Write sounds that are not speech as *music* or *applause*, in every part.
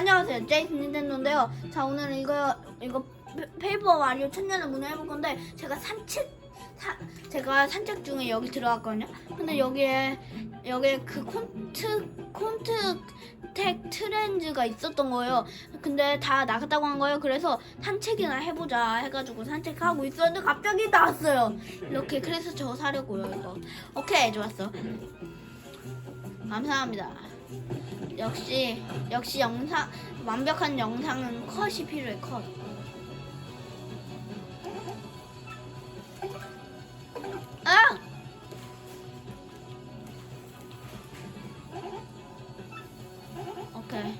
안녕하세요. 제이슨 닌텐도인데요. 자 오늘은 이거 이거 페- 페이퍼 마리오 천년을 문을 해볼 건데 제가 산책 사, 제가 산책 중에 여기 들어갔거든요. 근데 여기에 여기에 그 콘트 콘트 텍 트렌즈가 있었던 거예요. 근데 다 나갔다고 한 거예요. 그래서 산책이나 해보자 해가지고 산책하고 있었는데 갑자기 나왔어요. 이렇게 그래서 저거 사려고요 이거. 오케이 좋았어. 감사합니다 역시 역시 영상 완벽한 영상은 컷이 필요해 컷. 아! 오케이.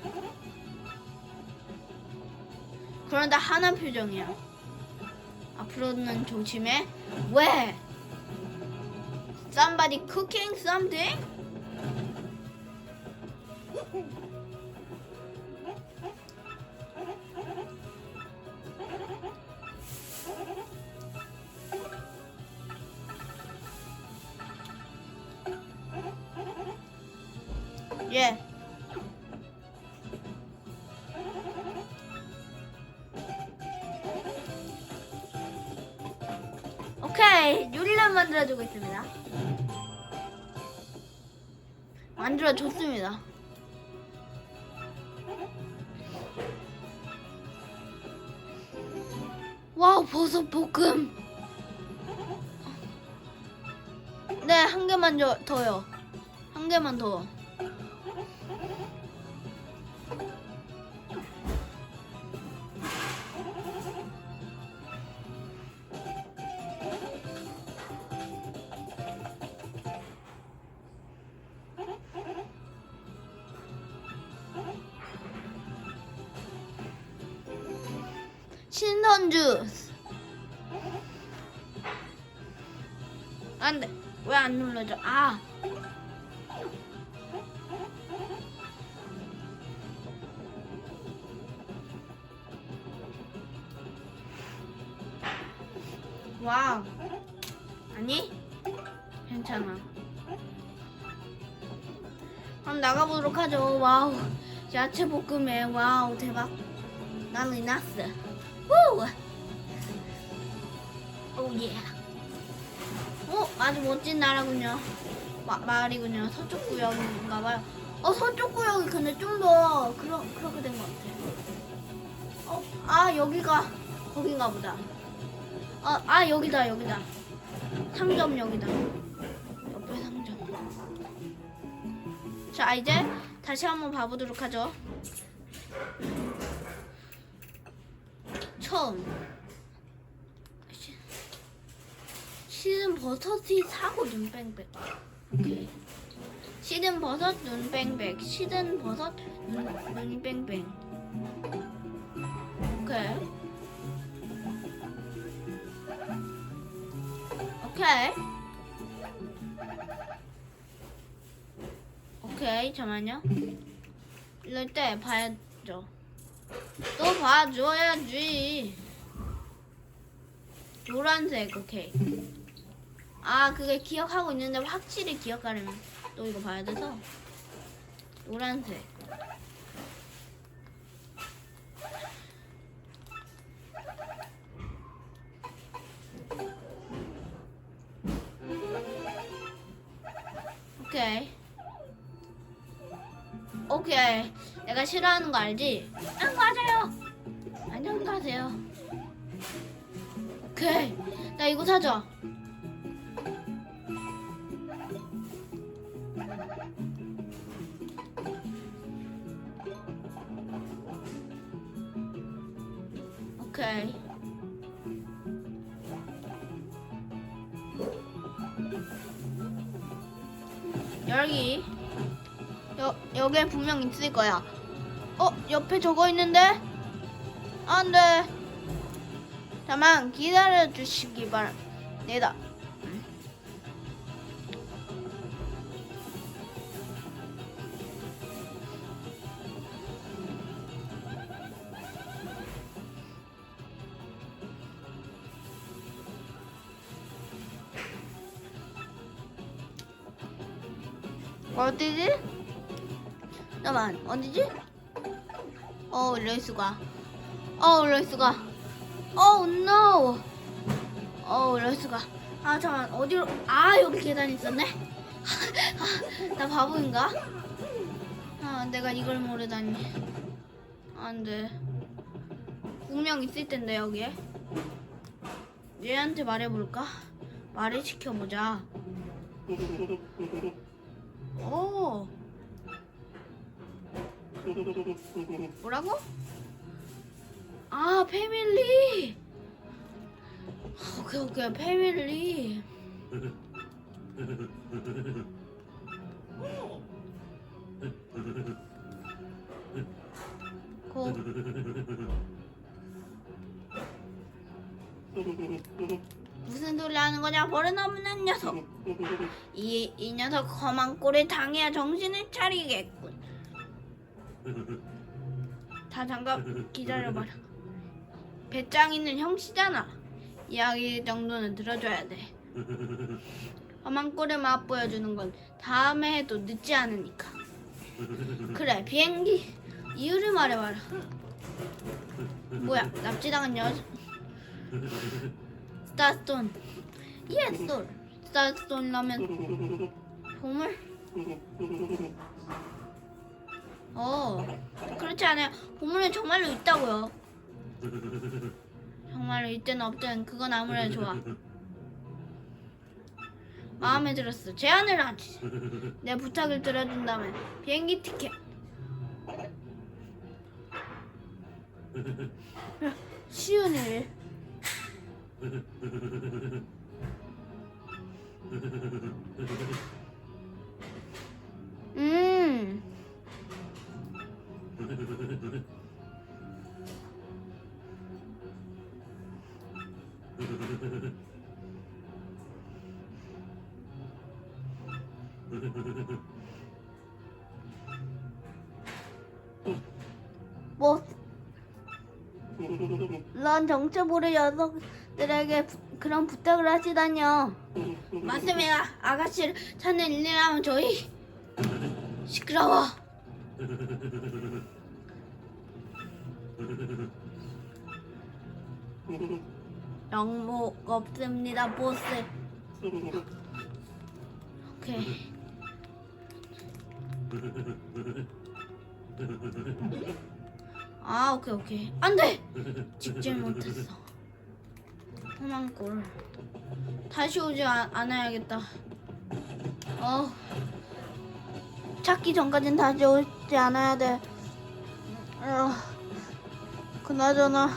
그런데 하나 표정이야. 앞으로는 조심해. 왜? Somebody cooking something? 오케이 요리를 만들어주고 있습니다. 만들어줬습니다. 와우 버섯 볶음. 네 한 개만 더, 더요. 한 개만 더. 신선 주스. 안 돼. 왜 안 눌러져? 아. 와우. 아니? 괜찮아. 그럼 나가보도록 하죠. 와우. 야채 볶음에 와우 대박. 났어. 우! 아주 멋진 나라군요. 마, 마을이군요. 서쪽 구역인가 봐요. 어 서쪽 구역이 근데 좀 더 그러 그렇게 된 것 같아. 어, 아 여기가 거긴가 보다. 아, 아 여기다 여기다. 상점 여기다. 옆에 상점. 자 이제 다시 한번 봐보도록 하죠. 처음 시- 시든 버섯이 사고 눈뺑뺑 오케이 시든 버섯 눈뺑뺑 시든 버섯 눈, 눈이 뺑뺑 오케이. 오케이. 오케이 잠깐만요. 이럴 때 봐야죠. 또 봐줘야지. 노란색, 오케이. 아, 그게 기억하고 있는데 확실히 기억하려면 또 이거 봐야 돼서. 노란색. 오케이. 오케이. 내가 싫어하는 거 알지? 안 가세요. 안녕 가세요. 오케이. 나 이거 사줘. 여, 여기에 분명 있을 거야. 어, 옆에 저거 있는데? 안 돼. 잠만 기다려 주시기 바랍니다. 어디지? 잠깐만 어디지? 어 수가. 어 수가. 어 no. 어 수가. 아 잠깐 어디로? 아 여기 계단 있었네. *laughs* 아, 나 바보인가? 아 내가 이걸 모르다니. 안돼. 분명 있을 텐데 여기에. 얘한테 말해볼까? 말을 시켜보자. 오. 뭐라고? 아 패밀리. 오케이 오케이 패밀리. 고. 무슨 소리 하는 거냐 버릇없는 녀석. 이, 이 녀석 험한 꼴에 당해야 정신을 차리겠군. 다 잠깐 기다려봐라. 배짱 있는 형씨잖아. 이야기 정도는 들어줘야 돼. 험한 꼴에 맛보여주는 건 다음에 해도 늦지 않으니까. 그래 비행기 이유를 말해봐라. 뭐야 납치당한 여자. 스타스톤. 예솔. 스타스톤이라면 보물? 어, 그렇지 않아요. 보물은 정말로 있다고요. 정말로 있든 없든 그건 아무래도 좋아. 마음에 들었어. 제안을 하지. 내 부탁을 들어준다면 비행기 티켓. 쉬운 일. 뭐? 넌 정체 모를 녀석들에게 부- 그런 부탁을 하시다뇨. 맞습니다. 아가씨를 찾는 일이라면 저희 시끄러워. 영목 없습니다, 보스. 오케이. 아, 오케이, 오케이. 안 돼! 찍질 못했어. 험한 꼴. 다시 오지 아- 않아야겠다. 어. 찾기 전까진 다시 오지 않아야 돼. 어. 그나저나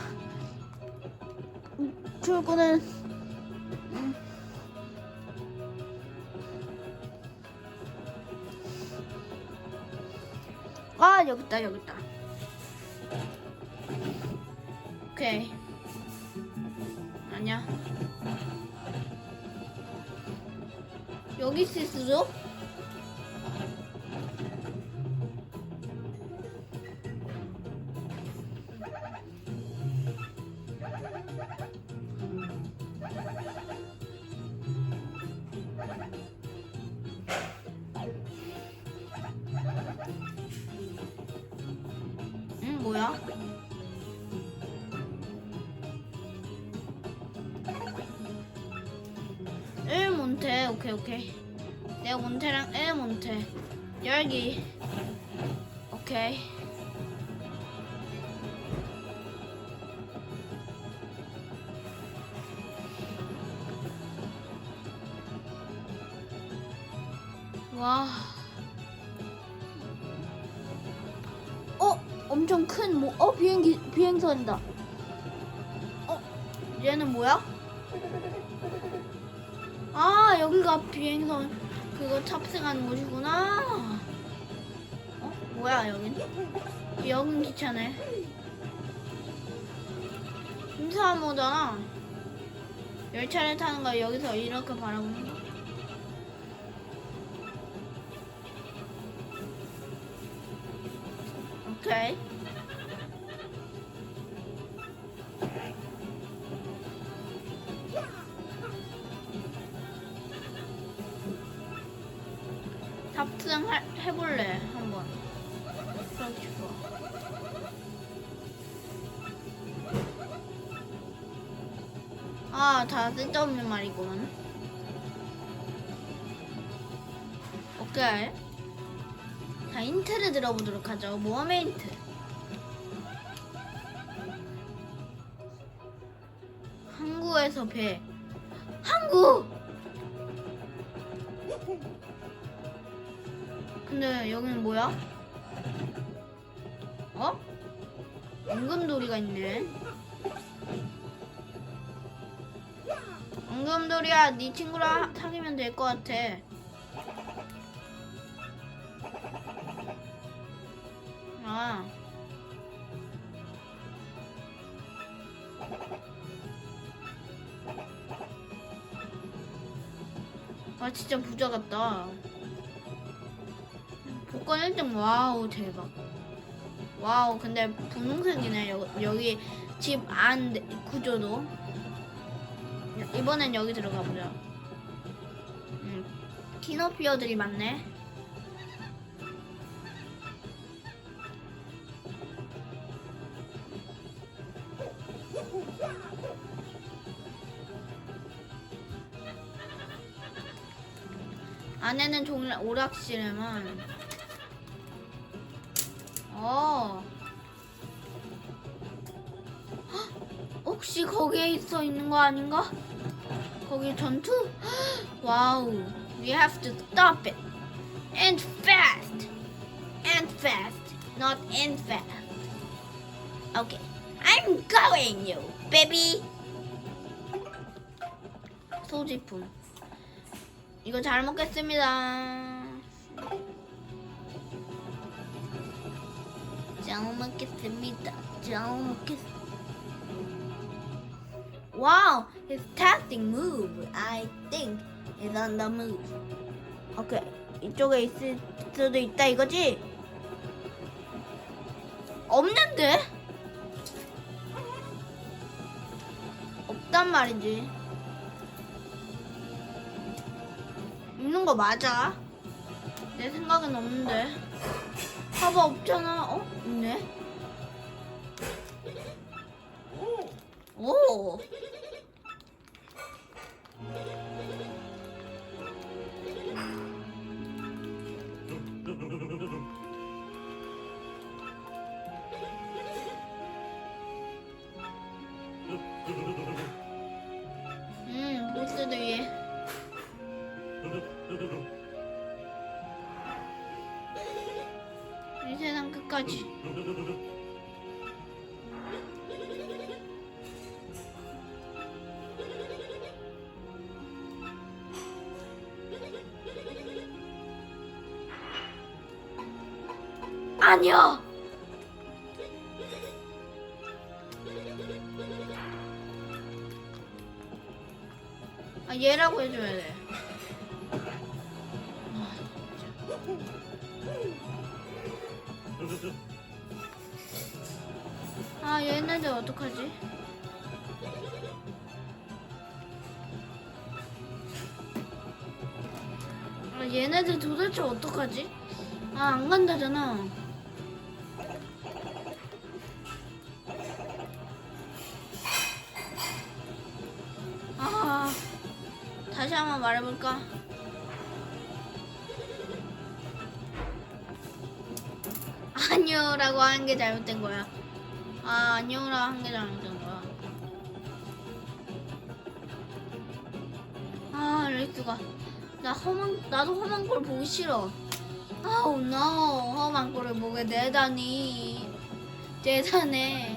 음, 출근은 음. 아 여기 있다 여기 있다. 오케이. 아니야. 여기 있을 수도? 뭐야? 일 몬테. 오케이 오케이. 내가 몬테랑 일 몬테. 열기. 오케이. 와. 엄청 큰 뭐, 어 비행기 비행선이다. 어, 얘는 뭐야? 아 여기가 비행선 그거 탑승하는 곳이구나. 어 뭐야 여긴? 여긴 기차네. 인사한 모잖아. 열차를 타는 거 여기서 이렇게 바라보는 거. 오케이. 탑승 할, 해볼래 한번. 그렇게 좋아. 아다 쓸데없는 말이구만 오케이. 자 힌트를 들어보도록 하죠. 모험의 힌트. 한국에서 배. 한국 근데 여기는 뭐야? 어? 엉금돌이가 있네. 엉금돌이야, 네 친구랑 사귀면 될 것 같아. 아. 아, 진짜 부자 같다. 1등, 와우, 대박. 와우, 근데 분홍색이네, 여, 여기 집 안 구조도. 이번엔 여기 들어가 보자. 음, 키노피어들이 많네. 안에는 종일 오락실에만. 어. 헉, 혹시 거기에 있어 있는 거 아닌가? 거기 전투? 헉, 와우. We have to stop it. And fast. And fast. Not and fast. Okay. I'm going you, baby. 소지품. 이거 잘 먹겠습니다. 잘 먹겠습니다. 잘 먹겠습니다. Wow, his testing move. I think is on the move. 오케이, 이쪽에 있을 수도 있다 이거지? 없는데? 없단 말이지. 있는 거 맞아? 내 생각엔 없는데. 봐봐 없잖아. 어? 있네. 오. 음, 아니야. 아 얘라고 해줘야 돼. 아. 아 얘네들 어떡하지? 아 얘네들 도대체 어떡하지? 아 안 간다잖아. 아 다시 한번 말해볼까? 아니요라고 하는 게 잘못된 거야. 아 안녕이라고 하는 게 잘못된 거야. 아 레이스가 나 험한 나도 험한 걸 보기 싫어. 아우 노 험한 꼴을 보게 되다니 대단해.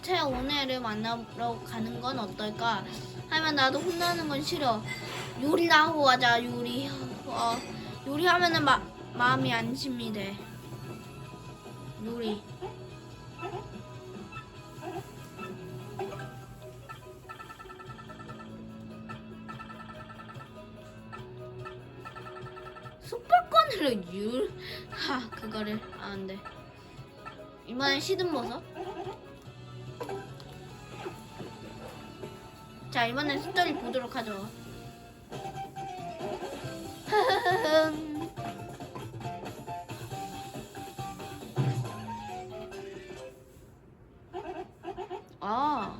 몬테 오네를 만나러 가는 건 어떨까? 하면 나도 혼나는 건 싫어. 요리나 하고 가자 요리. 어, 요리하면은 마, 마음이 안심이 돼. 요리. 숯불권으로 율. 하 그거를 아는데. 이번엔 시든 버섯. 자 이번엔 스토리 보도록 하죠. *laughs* 아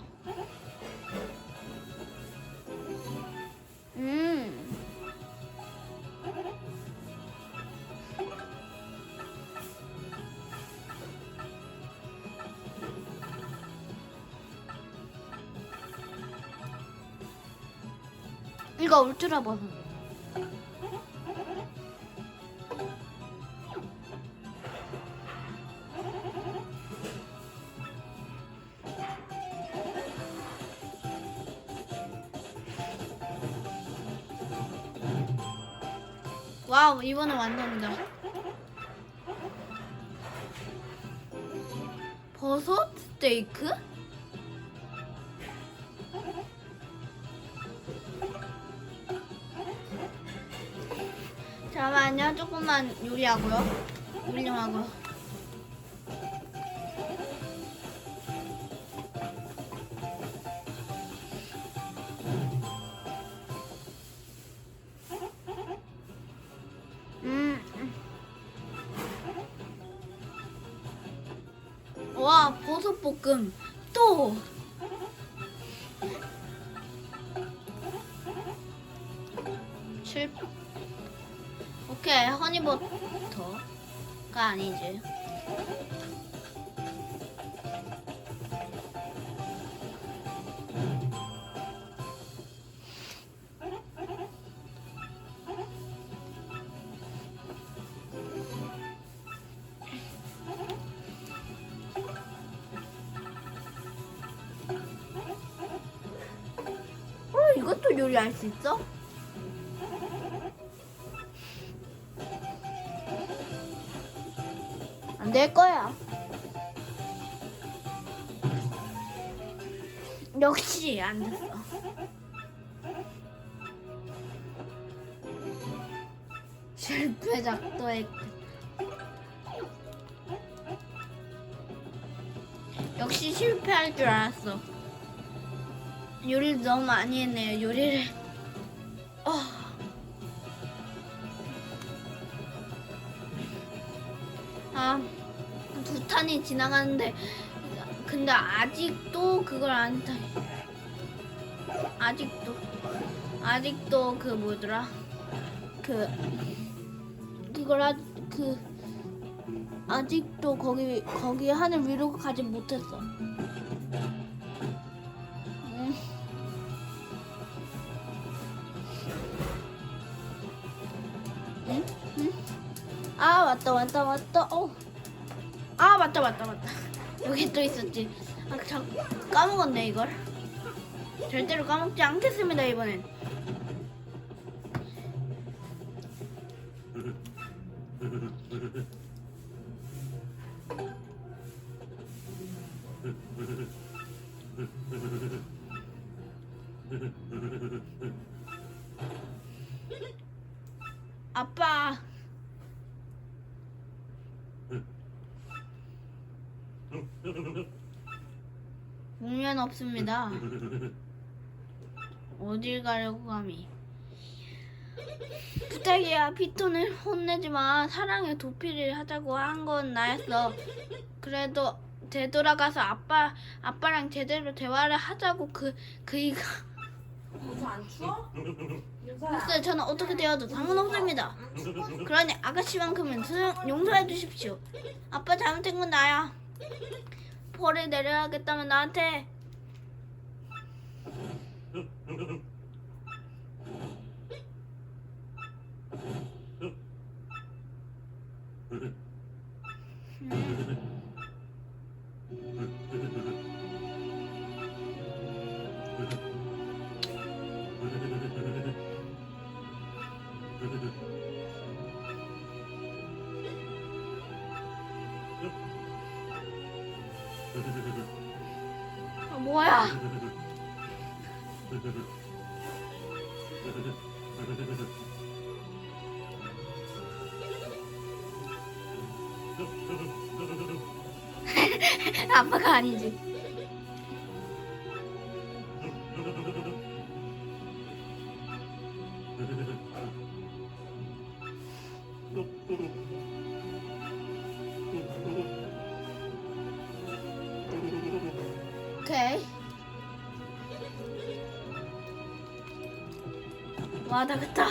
이거 울트라 버섯. 와우 이번엔 완전이다. 버섯 스테이크? 잠깐만요. 조금만 요리하고요. 요리 좀 하고요. 음. 와, 버섯 볶음. 또. 실 오케이 허니버터가 아니지 역시 안 됐어. 실패 작도의 끝. 역시 실패할 줄 알았어. 요리를 너무 많이 했네요. 요리를. 어. 아, 두 탄이 지나가는데 근데 아직도 그걸 안 타. 아직도 아직도 그 뭐더라? 그 그걸 아, 그 아직도 거기 거기 하늘 위로 가지 못했어. 음. 응? 응? 아 맞다 맞다 맞다 어. 아 맞다 맞다 맞다 여기 또 있었지. 아 참, 까먹었네 이걸. 절대로 까먹지 않겠습니다 이번엔. 아빠 목련 없습니다. 어딜 가려고 감히? 부탁이야, 피톤을 혼내지 마. 사랑의 도피를 하자고 한 건 나였어. 그래도 되돌아가서 아빠 아빠랑 제대로 대화를 하자고 그 그이가 요새 안 추워? 글쎄 저는 어떻게 되어도 상관없습니다. 그러니 아가씨만큼은 수용- 용서해 주십시오. 아빠 잘못된 건 나야. 벌을 내려야겠다면 나한테 아, *laughs* 아빠가 아니지. 와, 나갔다.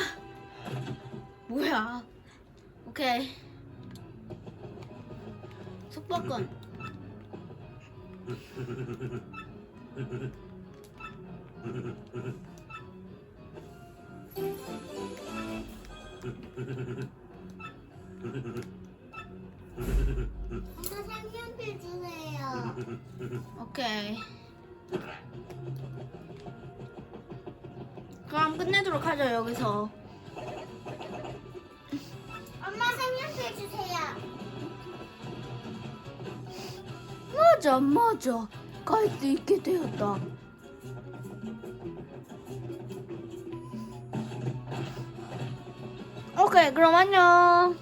뭐야? 오케이. 속박권. 엄마 생명필 주세요. 오케이. 그럼 끝내도록 하죠 여기서. 엄마 생명필 주세요. 맞아 맞아. 갈 수 있게 되었다. 오케이 그럼 안녕.